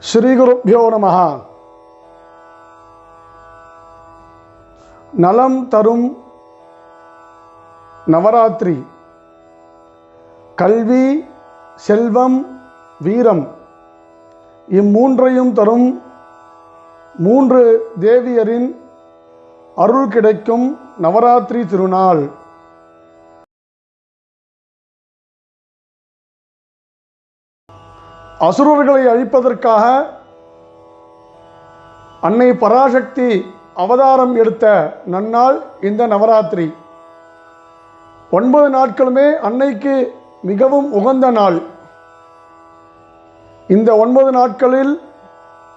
ஸ்ரீகுருப்பியோ நம. நலம் தரும் நவராத்திரி. கல்வி செல்வம் வீரம் இம்மூன்றையும் தரும் மூன்று தேவியரின் அருள் கிடைக்கும் நவராத்திரி திருநாள். அசுரர்களை அழிப்பதற்காக அன்னை பராசக்தி அவதாரம் எடுத்த நன்னாள் இந்த நவராத்திரி. ஒன்பது நாட்களுமே அன்னைக்கு மிகவும் உகந்த நாள். இந்த ஒன்பது நாட்களில்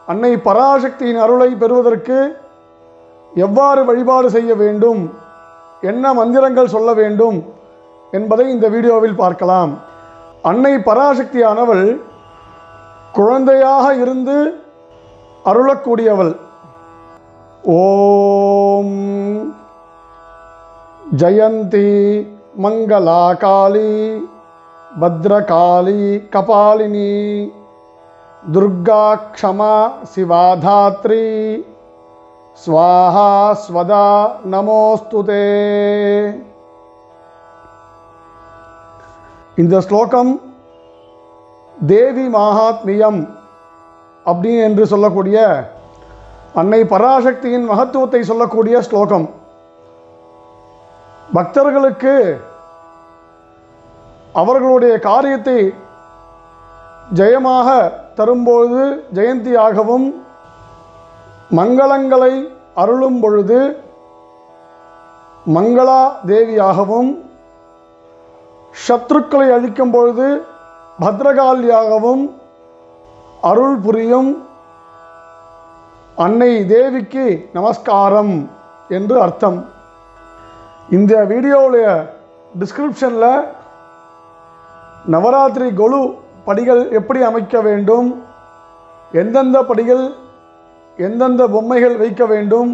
அன்னை பராசக்தியின் அருளை பெறுவதற்கு எவ்வாறு வழிபாடு செய்ய வேண்டும் என்ன மந்திரங்கள் சொல்ல வேண்டும் என்பதை இந்த வீடியோவில் பார்க்கலாம். அன்னை பராசக்தியானவள் குழந்தையாக இருந்து அருளக்கூடியவள். ஓம் ஜெயந்தி மங்களா காளி பத்ரகாளி கபாலினி துர்கா க்ஷமா சிவாதாத்ரி. ஸ்வாஹா ஸ்வதா நமோஸ்துதே இந்த ஸ்லோகம் தேவி மகாத்மியம் அப்படின்னு என்று சொல்லக்கூடிய அன்னை பராசக்தியின் மகத்துவத்தை சொல்லக்கூடிய ஸ்லோகம். பக்தர்களுக்கு அவர்களுடைய காரியத்தை ஜெயமாக தரும்போது ஜெயந்தியாகவும் மங்களங்களை அருளும் பொழுது மங்களா தேவியாகவும் சத்ருக்களை அழிக்கும் பொழுது பத்ரகாளியாகவும் அருள் புரியும் அன்னை தேவிக்கு நமஸ்காரம் என்று அர்த்தம். இந்த வீடியோவுடைய டிஸ்கிரிப்ஷனில் நவராத்திரி கொலு படிகள் எப்படி அமைக்க வேண்டும் எந்தெந்த படிகள் எந்தெந்த பொம்மைகள் வைக்க வேண்டும்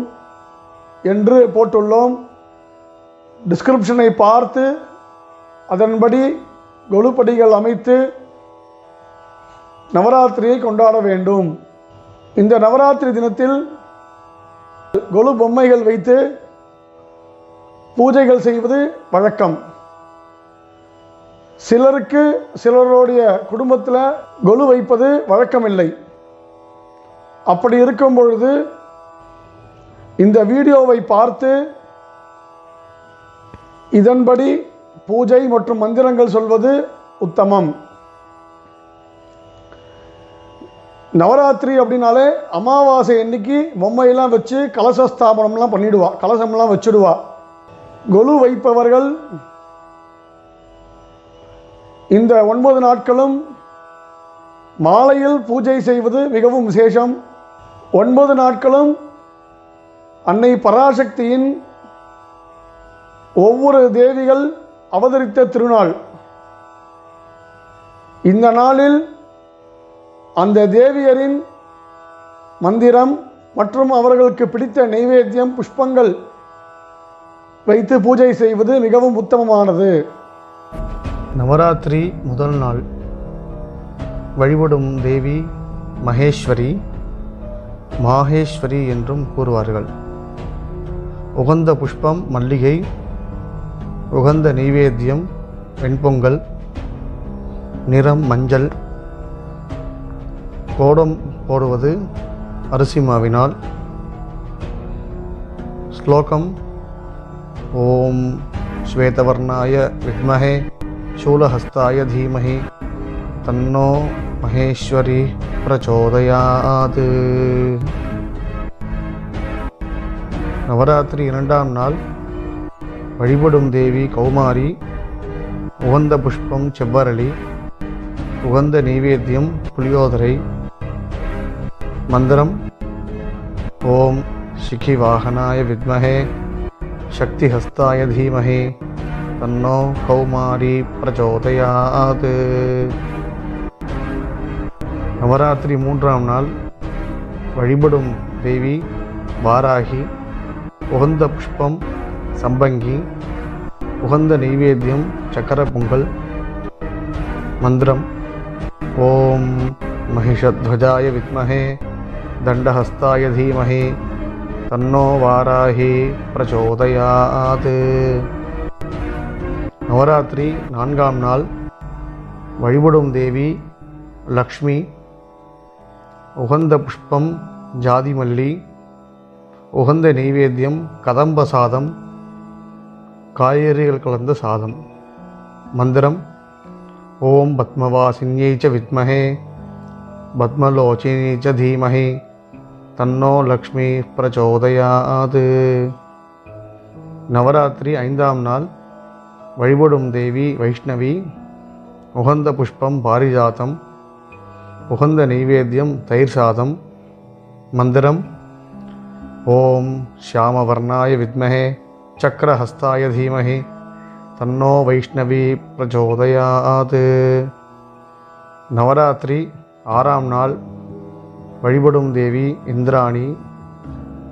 என்று போட்டுள்ளோம். டிஸ்கிரிப்ஷனை பார்த்து அதன்படி கொலுப்படிகள் அமைத்து நவராத்திரியை கொண்டாட வேண்டும். இந்த நவராத்திரி தினத்தில் கொலு பொம்மைகள் வைத்து பூஜைகள் செய்வது வழக்கம். சிலருக்கு சிலருடைய குடும்பத்தில் கொலு வைப்பது வழக்கமில்லை. அப்படி இருக்கும் பொழுது இந்த வீடியோவை பார்த்து இதன்படி பூஜை மற்றும் மந்திரங்கள் சொல்வது உத்தமம். நவராத்திரி அப்படின்னாலே அமாவாசை அன்னைக்கு பொம்மையெல்லாம் வச்சு கலச ஸ்தாபனம்லாம் பண்ணிடுவா. கலசம்லாம் வச்சுடுவா. கொலு வைப்பவர்கள் இந்த ஒன்பது நாட்களும் மாலையில் பூஜை செய்வது மிகவும் விசேஷம். ஒன்பது நாட்களும் அன்னை பராசக்தியின் ஒவ்வொரு தேவிகள் அவதரித்த திருநாள். இந்த நாளில் அந்த தேவியரின் மந்திரம் மற்றும் அவர்களுக்கு பிடித்த நைவேத்தியம் புஷ்பங்கள் வைத்து பூஜை செய்வது மிகவும் உத்தமமானது. நவராத்திரி முதல் நாள். வழிபடும் தேவி மகேஸ்வரி மாகேஸ்வரி என்றும் கூறுவார்கள். உகந்த புஷ்பம் மல்லிகை உகந்த நெய்வேத்தியம் வெண்பொங்கல் நிறம் மஞ்சள் கோடம் போடுவது அரிசி மாவினால் ஸ்லோகம். ஓம் ஸ்வேதவர்ணாய வித்மஹே சூலஹஸ்தாய தீமஹி. தன்னோ மகேஸ்வரி பிரச்சோதயாது. நவராத்திரி இரண்டாம் நாள். வழிபடும் தேவி கௌமாரி. உகந்த புஷ்பம் செவ்வரளி. உகந்த நைவேத்தியம் புளியோதரை. மந்திரம் ஓம் சிகி வாகனாய வித்மஹே சக்திஹஸ்தாய தீமஹி தன்னோ கௌமாரி பிரச்சோதயாத் நவராத்திரி மூன்றாம் நாள் வழிபடும் தேவி வாராகி உகந்த புஷ்பம் சம்பங்கி உகந்த நெய்வேத்தியம் சக்கர பொங்கல் மந்திரம் ஓம் महिषध्वजाय विद्महे தண்டஹஸ்தாய தீமஹி தன்னோ வாராகி பிரச்சோதயாது நவராத்திரி நான்காம் நாள் வழிபடும் தேவி லக்ஷ்மி உகந்த புஷ்பம் ஜாதிமல்லி உகந்த நெய்வேத்தியம் கதம்ப சாதம் காய்கறிகள் கலந்த சாதம் மந்திரம் ஓம் பத்மவாசின்யை ச வித்மஹே பத்மலோச்சினி ச தீமஹி தன்னோ லக்ஷ்மி பிரச்சோதயாத் நவராத்திரி ஐந்தாம் நாள் வழிபடும் தேவி வைஷ்ணவி உகந்த புஷ்பம் பாரிஜாதம் உகந்த நெய்வேத்தியம் தயிர் சாதம் மந்திரம் ஓம் ஷியாமவர்ணாய வித்மஹே சக்கரஹஸ்தாய தீமஹி தன்னோ வைஷ்ணவி பிரச்சோதயாத் நவராத்திரி ஆறாம் நாள் வழிபடும் தேவி இந்திராணி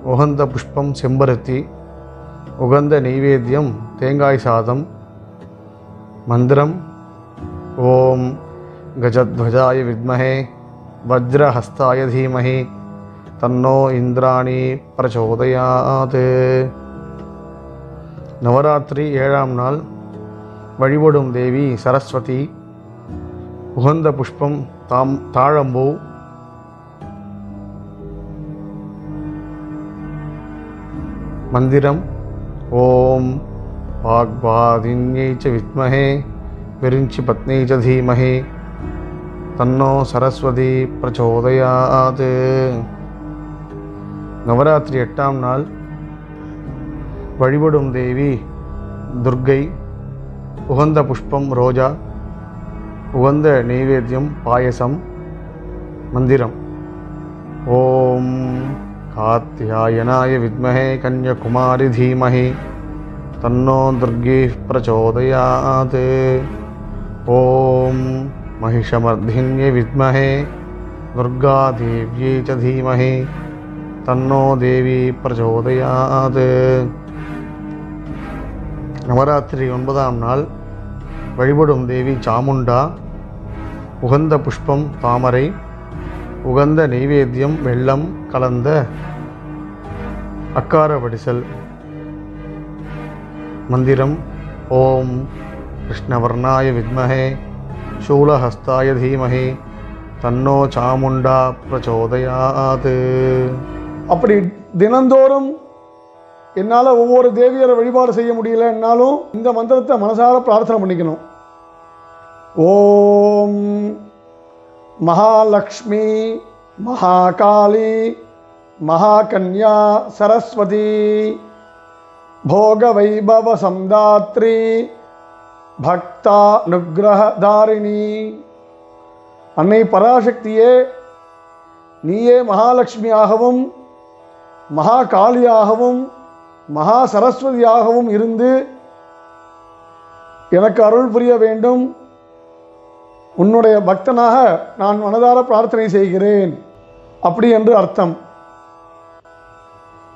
உகந்த புஷ்பம் செம்பருத்தி உகந்த நெய்வேத்தியம் தேங்காய் சாதம் மந்திரம் ஓம் கஜத்வஜாய வித்மஹே வஜ்ரஹஸ்தாய தீமஹி தன்னோ இந்திராணி பிரச்சோதயாது நவராத்திரி ஏழாம் நாள் வழிபடும் தேவி சரஸ்வதி உகந்த புஷ்பம் தாம் தாழம்பூ. மந்திரம் ஓம் வாக்வாதின்யை ச வித்மஹே விரிஞ்சி பத்னி ச தீமஹி. தன்னோ சரஸ்வதி பிரச்சோதயாது. நவராத்திரி எட்டாம் நாள். வழிபடும் தேவி துர்கை உகந்த புஷ்பம் ரோஜா. உகந்த நெய்வேத்தியம் பாயசம் மந்திரம் ஓம் காத்தியாயனாய வித்மஹே கன்யகுமாரி தீமஹி தன்னோ துர்கி பிரச்சோதயாத் ஓம் महिषमर्धिन्ये विद्महे दुर्गादेव्यै च धीमहि तन्नो தேவி பிரச்சோதயாத் நவராத்திரி ஒன்பதாம் நாள் வழிபடும் தேவி சாமுண்டா உகந்த புஷ்பம் தாமரை உகந்த நெய்வேத்தியம் வெள்ளம் கலந்த அக்கார வடிசல். மந்திரம் ஓம் கிருஷ்ணவர்ணாய வித்மகே சூலஹஸ்தாய தீமகே தன்னோ சாமுண்டா பிரச்சோதயாத். அப்படி தினந்தோறும் என்னால் ஒவ்வொரு தேவியரை வழிபாடு செய்ய முடியலன்னாலும் இந்த மந்திரத்தை மனசார பிரார்த்தனை பண்ணிக்கணும். ஓம் மகாலக்ஷ்மி மகாகாளி மகாகன்யா சரஸ்வதி போக வைபவ சம்தாத்ரி பக்தா நுக்ரஹதாரிணி அன்னை பராசக்தியே நீயே மகாலட்சுமியாகவும் மகா காளியாகவும் மகா சரஸ்வதியாகவும் இருந்து எனக்கு அருள் புரிய வேண்டும். உன்னுடைய பக்தனாக நான் மனதார பிரார்த்தனை செய்கிறேன். அப்படி என்று அர்த்தம்.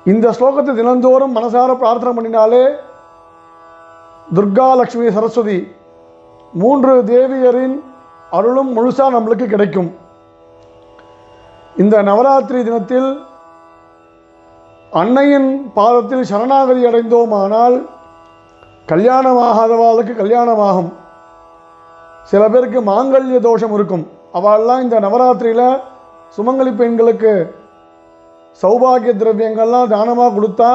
இந்த ஸ்லோகத்தை தினந்தோறும் மனசார பிரார்த்தனை பண்ணினாலே துர்கா லக்ஷ்மி சரஸ்வதி மூன்று தேவியரின் அருளும் முழுசாக நம்மளுக்கு கிடைக்கும். இந்த நவராத்திரி தினத்தில் அன்னையின் பாதத்தில் சரணாகதி அடைந்தோமானால் கல்யாணமாகாதவாளுக்கு கல்யாணமாகும். சில பேருக்கு மாங்கல்ய தோஷம் இருக்கும். அவள்லாம் இந்த நவராத்திரியில் சுமங்கலி பெண்களுக்கு சௌபாகிய திரவியங்கள்லாம் தானமாக கொடுத்தா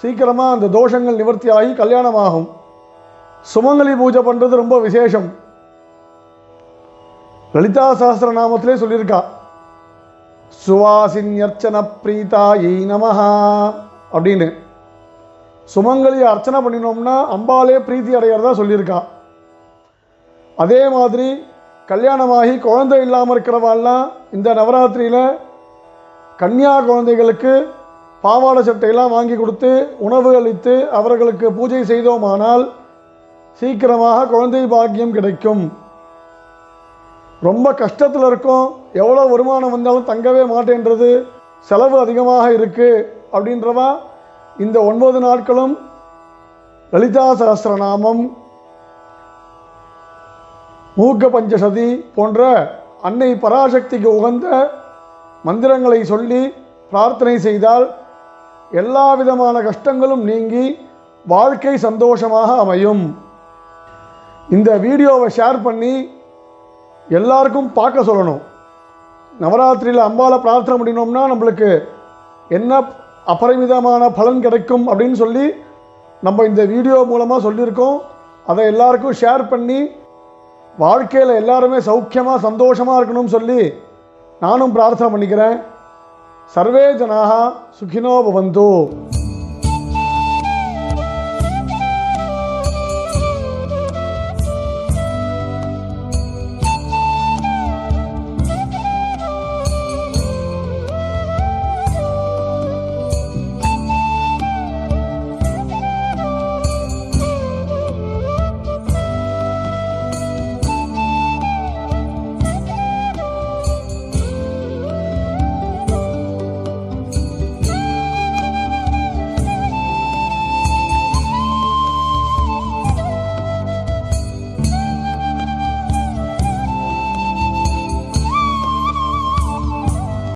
சீக்கிரமாக அந்த தோஷங்கள் நிவர்த்தியாகி கல்யாணமாகும். சுமங்கலி பூஜை பண்ணுறது ரொம்ப விசேஷம். லலிதா சாஸ்திர நாமத்திலே சொல்லியிருக்கா சுவாசின்யர்ச்சன பிரீதாயை நமஹா. அப்படின்னு சுமங்கலி அர்ச்சனை பண்ணினோம்னா அம்பாலே பிரீத்தி அடைகிறதா சொல்லியிருக்கா. அதே மாதிரி கல்யாணமாகி குழந்தை இல்லாமல் இருக்கிறவாள்லாம் இந்த நவராத்திரியில் கன்னியா குழந்தைகளுக்கு பாவாடை சட்டையெல்லாம் வாங்கி கொடுத்து உணவு அளித்து அவர்களுக்கு பூஜை செய்தோமானால் சீக்கிரமாக குழந்தை பாக்கியம் கிடைக்கும். ரொம்ப கஷ்டத்தில் இருக்கும். எவ்வளோ வருமானம் வந்தாலும் தங்கவே மாட்டேன்றது. செலவு அதிகமாக இருக்குது அப்படின்றவா இந்த ஒன்பது நாட்களும் லலிதா சகசிரநாமம் மூக்க பஞ்சசதி போன்ற அன்னை பராசக்திக்கு உகந்த மந்திரங்களை சொல்லி பிரார்த்தனை செய்தால் எல்லா விதமான கஷ்டங்களும் நீங்கி வாழ்க்கை சந்தோஷமாக அமையும். இந்த வீடியோவை ஷேர் பண்ணி எல்லாருக்கும் பார்க்க சொல்லணும். நவராத்திரியில் அம்பாவை பிரார்த்தனை பண்ணினோம்னா நம்மளுக்கு என்ன அபரிமிதமான பலன் கிடைக்கும் அப்படின்னு சொல்லி நம்ம இந்த வீடியோ மூலமாக சொல்லியிருக்கோம். அதை எல்லாருக்கும் ஷேர் பண்ணி வாழ்க்கையில் எல்லாருமே சௌக்கியமாக சந்தோஷமாக இருக்கணும்னு சொல்லி நானும் பிரார்த்தனை பண்ணிக்கிறேன். சர்வே ஜனாக சுகினோ பவந்தோ.